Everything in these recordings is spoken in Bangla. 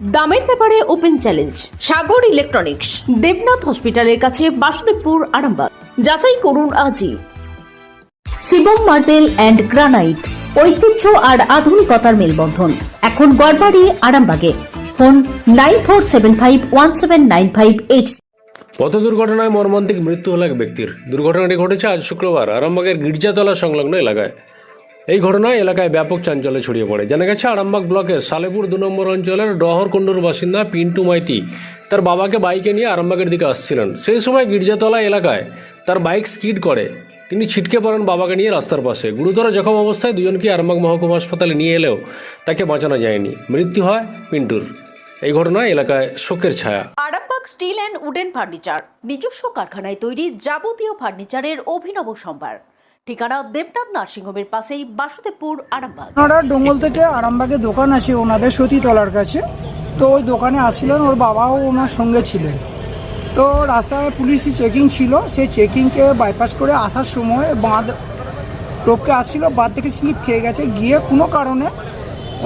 দামের ব্যাপারে open challenge, Sagar electronics, Debnath হসপিটালের কাছে বাসুদেবপুর, আরামবাগ। যাচাই করুন আজই। শিবম মার্টেল অ্যান্ড গ্রানাইট, ঐতিহ্য আর আধুনিকতার মেলবন্ধন। এখন গড়বাড়ি, আরামবাগে। Phone nine four seven five one seven nine five eight. পথ দুর্ঘটনায় মর্মান্তিক মৃত্যু হল এক ব্যক্তির। দুর্ঘটনাটি ঘটেছে আজ শুক্রবার, আরামবাগের গির্জাতলা সংলগ্ন এলাকায়। এই ঘটনায় এলাকায় ব্যাপক চাঞ্চল্য ছড়িয়ে পড়ে। জানা গেছে, আরামবাগ ব্লকের সালেপুর দু নম্বর অঞ্চলের ডহরকুণ্ডুর বাসিন্দা পিন্টু মাইতি তার বাবাকে বাইকে নিয়ে আরামবাগের দিকে আসছিলেন। সেই সময় গির্জাতলা এলাকায় তার বাইক স্কিড করে। তিনি ছিটকে পড়েন বাবাকে নিয়ে রাস্তার পাশে। গুরুতর জখম অবস্থায় দুজনকে আরামবাগ মহকুমা হাসপাতালে নিয়ে এলেও তাকে বাঁচানো যায়নি। মৃত্যু হয় পিন্টুর। এই ঘটনায় এলাকায় শোকের ছায়া। Arambagh steel and wooden furniture, নিজস্ব কারখানায় তৈরি যাবতীয় ফার্নিচারের অভিনব সম্ভার। ঠিকানা দেবনাথ নার্সিংহোমের পাশেই বাসুদেবপুর আরামবাগ। ওনারা ডোঙ্গল থেকে আরামবাগে দোকান আছে ওনাদের সতীতলার কাছে। তো ওই দোকানে আসছিলেন ওর বাবাও ওনার সঙ্গে ছিলেন। তো রাস্তায় পুলিশই চেকিং ছিল সেই চেকিংকে বাইপাস করে আসার সময় বাঁধ টোপকে আসছিল বাঁধ থেকে স্লিপ খেয়ে গেছে। গিয়ে কোনো কারণে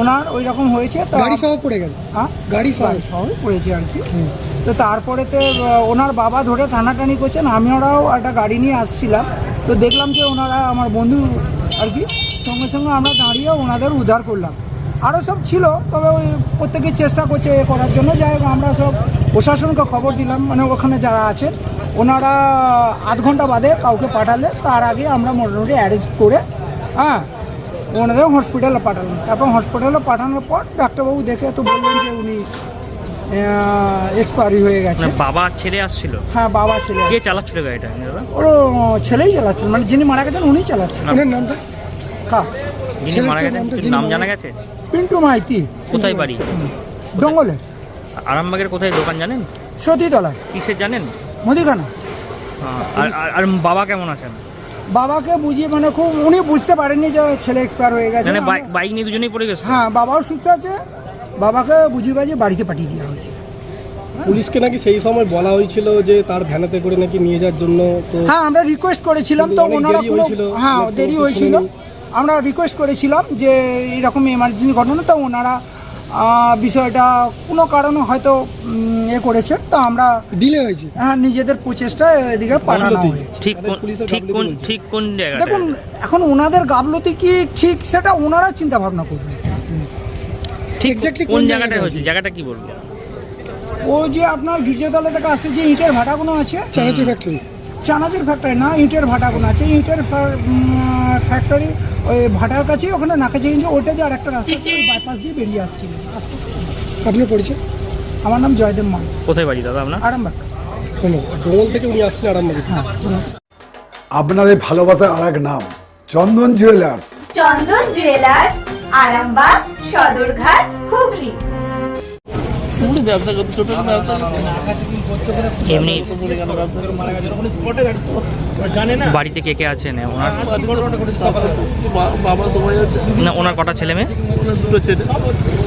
ওনার ওই রকম হয়েছে তো গাড়ি সহ পড়ে গেল? হ্যাঁ? গাড়ি সহ? সহ পড়েছে আর কি। তো তারপরেতে ওনার বাবা ধরে টানাটানি করছেন আমরাও একটা গাড়ি নিয়ে আসছিলাম। তো দেখলাম যে ওনারা আমার বন্ধু আর কি, সঙ্গে সঙ্গে আমরা দাঁড়িয়ে ওনাদের উদ্ধার করলাম। আরও সব ছিল, তবে ওই প্রত্যেকে চেষ্টা করছে এ করার জন্য। যাই হোক, আমরা সব প্রশাসনকে খবর দিলাম মানে ওখানে যারা আছেন ওনারা আধ ঘণ্টা বাদে কাউকে পাঠালে, তার আগে আমরা মোটামুটি অ্যারেস্ট করে হ্যাঁ ওনাদের হসপিটালে পাঠালাম। তারপর হসপিটালে পাঠানোর পর ডাক্তারবাবু দেখে তো বললেন যে উনি এক্সপায়ারি হয়ে গেছে। মানে বাবা ছেড়ে আসছিল? হ্যাঁ বাবা ছেলে কে। চালাচ্ছিল গাড়িটা? দাদা। ওর ছেলেই চালাচ্ছেন মানে যিনি মারা গেছেন উনি চালাচ্ছেন। ওনার নামটা? কা? যিনি মারা গেছেন নাম জানা গেছে? পিন্টু মাইতি। কোথায় বাড়ি? ডঙ্গলে আরামবাগের কোথায় দোকান জানেন? সতীতলা। কিসের জানেন? মুদিখানা। আর আর- বাবা কেমন আছেন? বাবাকে বুঝিয়ে মানে খুব উনি বুঝতে পারেননি যে ছেলে এক্সপায়ার হয়ে গেছে। মানে বাইক- বাইক নিয়ে দুজনেই পড়ে গেছে? হ্যাঁ বাবাও সুস্থ আছে। বাবাকে বুঝিয়ে বাজিয়ে বাড়িতে পাঠিয়ে দেওয়া হয়েছে। পুলিশকে নাকি সেই সময় বলা হয়েছিল যে তার ভ্যানাতে করে নাকি নিয়ে যাওয়ার জন্য তো হ্যাঁ আমরা রিকোয়েস্ট করেছিলাম তো ওনারা দেরি কোনো হ্যাঁ দেরি হয়েছিল। আমরা রিকোয়েস্ট করেছিলাম যে এরকম এমার্জেন্সি ঘটনা তো ওনারা বিষয়টা কোনো কারণে হয়তো এ করেছে তো আমরা ডিলে হয়েছে। হ্যাঁ নিজেদের প্রচেষ্টা এদিকে পাঠানো হয়েছে। ঠিক কোন ঠিক কোন ঠিক কোন জায়গাটা দেখুন এখন ওনাদের গাফলতি কি ঠিক সেটা ওনারা চিন্তা ভাবনা করবেন। ঠিক কোন কোন জায়গাটা জায়গাটা হয়েছে? জায়গাটা কি বলব? ও যে আপনার গির্জাতলা থেকে আসতে যে ইটের ভাটাগুলো আছে? চানাচুর ফ্যাক্টরি চানাচের ফ্যাক্টরি না ইটের ভাটাগুলো আছে। ইটের ফ্যাক্টরি ওই ভাটার কাছে ওখানে নাকে চেঞ্জ ওইটা যে আর একটা রাস্তা আছে ওই বাইপাস দিয়ে বেরিয়ে আসছিল আপনার পরিচয়? আমার নাম জয়দেব মান কোথায় বাড়ি দাদা আপনার? আরামবাগ। ডোমল থেকে উনি আসছেন আরামবাগে। হ্যাঁ আপনাদের ভালোবাসার আর এক নাম চন্দন জুয়েলার্স চন্দন জুয়েলার্স আরামবাগ সদরঘাট হুগলি। এমনি বাড়িতে কে কে আছেন? ওনার না ওনার কটা ছেলে মেয়ে?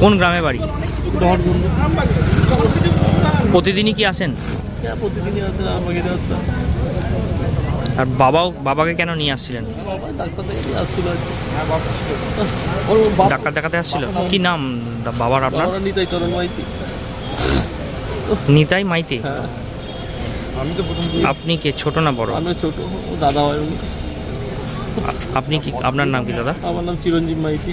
কোন গ্রামে বাড়ি? প্রতিদিনই কি আসেন? আর বাবাও বাবাকে কেন নিয়ে আসছিলেন? ডাক্তার দেখাতে আসছিল? কি নাম বাবার আপনার? নিতাই চরণ মাইতি। নিতাই মাইতি? আমি তো প্রথম আপনি কে? ছোট না বড়? আমি ছোট দাদা হয় উনি। আপনি কি আপনার নাম কি দাদা? আমার নাম চিরঞ্জীব মাইতি।